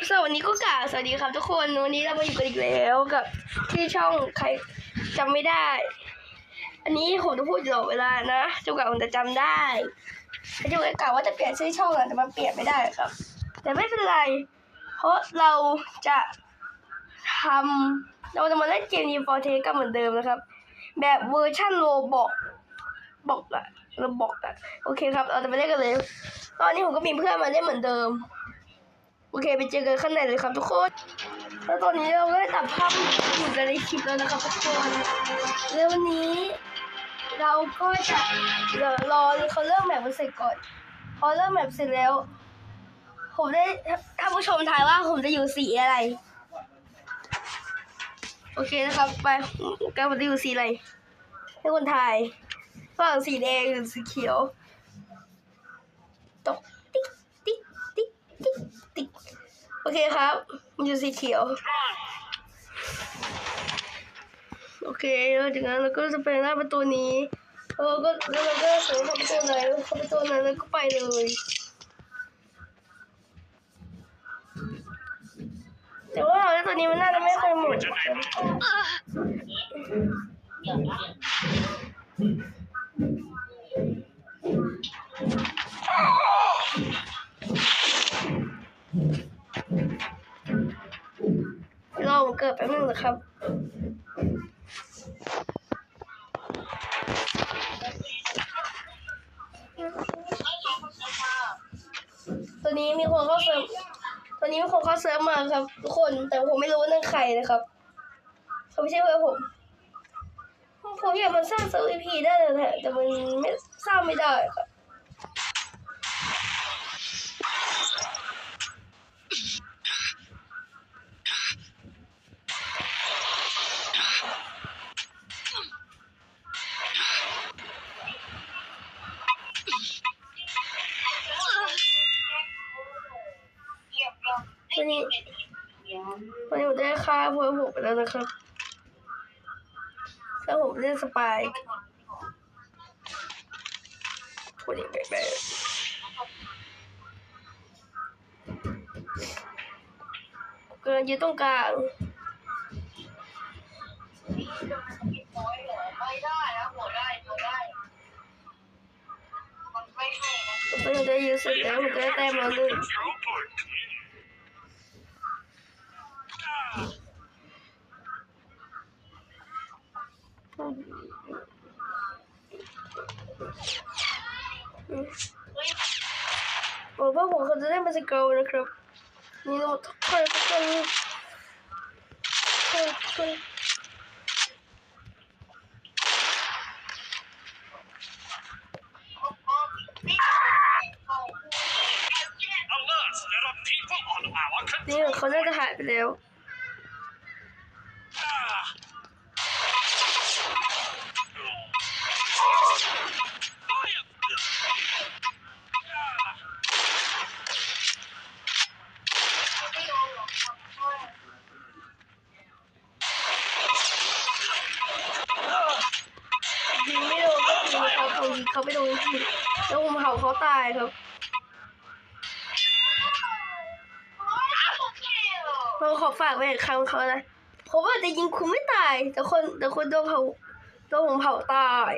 สวัสดีก็กล่าวสวัสดีครับทุกคนวันนี้เรามาอยู่กันอีกแล้วกับที่ช่องใครจำไม่ได้ อันนี้ผมจะพูดตลอดเวลานะจนกว่าผมจะจำได้แต่จนกกล่าวว่าจะเปลี่ยนชื่อช่องอะแต่มันเปลี่ยนไม่ได้ครับ แต่ไม่เป็นไร เพราะเราจะทำเราจะมาเล่นเกม Need for t a กันเหมือนเดิมนะครับ แบบเวอร์ชั่นโลบอกบอกอะเราบอกอะโอเคครับ เราจะไปเล่นกันเลย ตอนนี้ผมก็มีเพื่อนมาเล่นเหมือนเดิม โอเคไปเจอกันข้างในเลยครับทุกคน แล้วตอนนี้เราก็ได้ตัดภาพอยู่กันในคลิปแล้วนะครับทุกคนแล้ววันนี้ เราก็จะรอเขาเริ่มแบบเสร็จก่อนพอเริ่มแบบเสร็จแล้ว ผมได้ถ้าผู้ชมทายว่าผมจะอยู่สีอะไร โอเคนะครับไปกันผมจะอยู่สีอะไรให้คนทายระหว่งสีแดงหรือสีเขียว ตกติ๊กติ๊กติ๊กติ๊กติ๊กโอ เคครับ มันอยู่สีเขียว โอเคแล้วจากนั้นเราก็จะไปหน้าประตูนี้แล้วเราก็แล้วเราก็สวนเข้าประตูไหนเข้าประตูนั้นแล้วก็ไปเลยแต่ว่าตอนนี้มันน่าจะไม่เคยหมด รอผมเกิดแป๊บนึงนะครับตอนนี้มีคนเข้าเซิร์ฟตอนนี้มีคนเข้าเซิร์ฟมาครับ ทุกคน แต่ผมไม่รู้ว่านั่นใครนะครับเขาไม่ใช่เพื่อนผม ผมอยากมันสร้างเซิร์ฟ EP ได้เลยแหละแต่มันไม่สร้างไม่ได้ครับ ตอนนี้ตอนนี้ผมได้ฆ่าเพื่อนผมไปแล้วนะครับแล้วผมเล่นสปายคนนี้แบบแบบกำลังยืนตรงกลางไม่ได้นะหัวได้หัวได้มันไม่ให้นะผมก็ยังได้ยืนเสร็จแล้วผมก็ได้แต้มมาหนึ่ง ผมว่าผมเขาจะได้มาสเกลนะครับนี่เราค่อยๆค่อยๆค่อยๆนี่เขา Alert! There are people on our นี่เขาน่าจะหายไปแล้ว จริงครับผมยิงเขาไปโดนจริงแล้วผมเผาเขาตายครับเราขอฝากไว้อีกครั้งเขานะผมว่าจะยิงคุณไม่ตาย แต่คนแต่คนโดนเผาโดนผมเผาตาย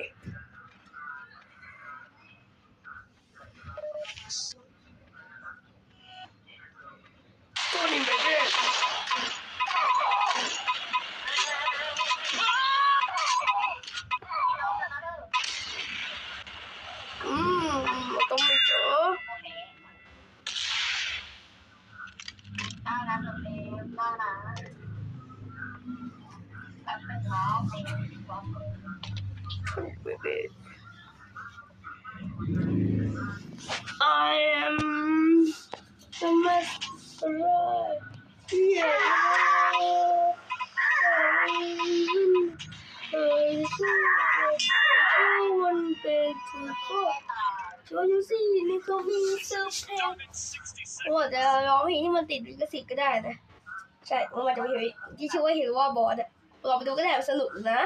I am the master. Yeah. One bed to go. So you see, little me so pale. 67. โอ้จะร้องเพลงที่มันติดลิขสิทธิ์ก็ได้นะ ใช่มันมาจากเพลงที่ชื่อว่าเฮลว่าบอสอะ ลองไปดูก็ได้สนุกนะ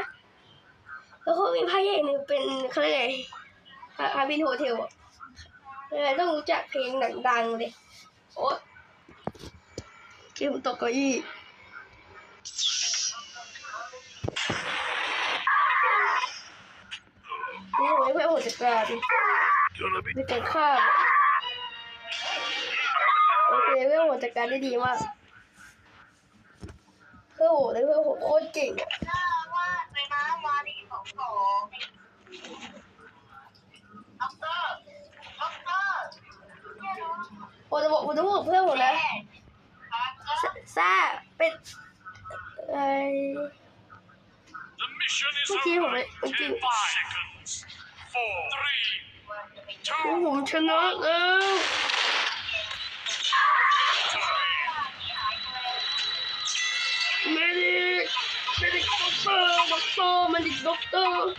แล้วก็มีพระเอกหนึ่งเป็นเขาเรียกไงฮาร์บินโฮเทลอะเออต้องรู้จักเพลงดังๆเลยโอ้เกมตกเก้าอี้นี่ผมให้เพื่อนผมจัดการ Gonna be ในการฆ่าโอเคเพื่อนผมจัดการได้ดีมาก พื่อนผมเลยเพื่อนผมโคตรเก่งอะน้าว่าไปนะวารีของของด็อกเตอร์ด็อกเตอร์ผมจะบอกผมจะพูดกับเพื่อนผมนะครับซ่าเป็นไอ The mission is Okay, over. alright, in okay. Five seconds. Four, three, ผมชนะแล้ว three. เมเมดิกด็อกเตอร์ด็อกเตอร์เมดิกด็อกเตอร์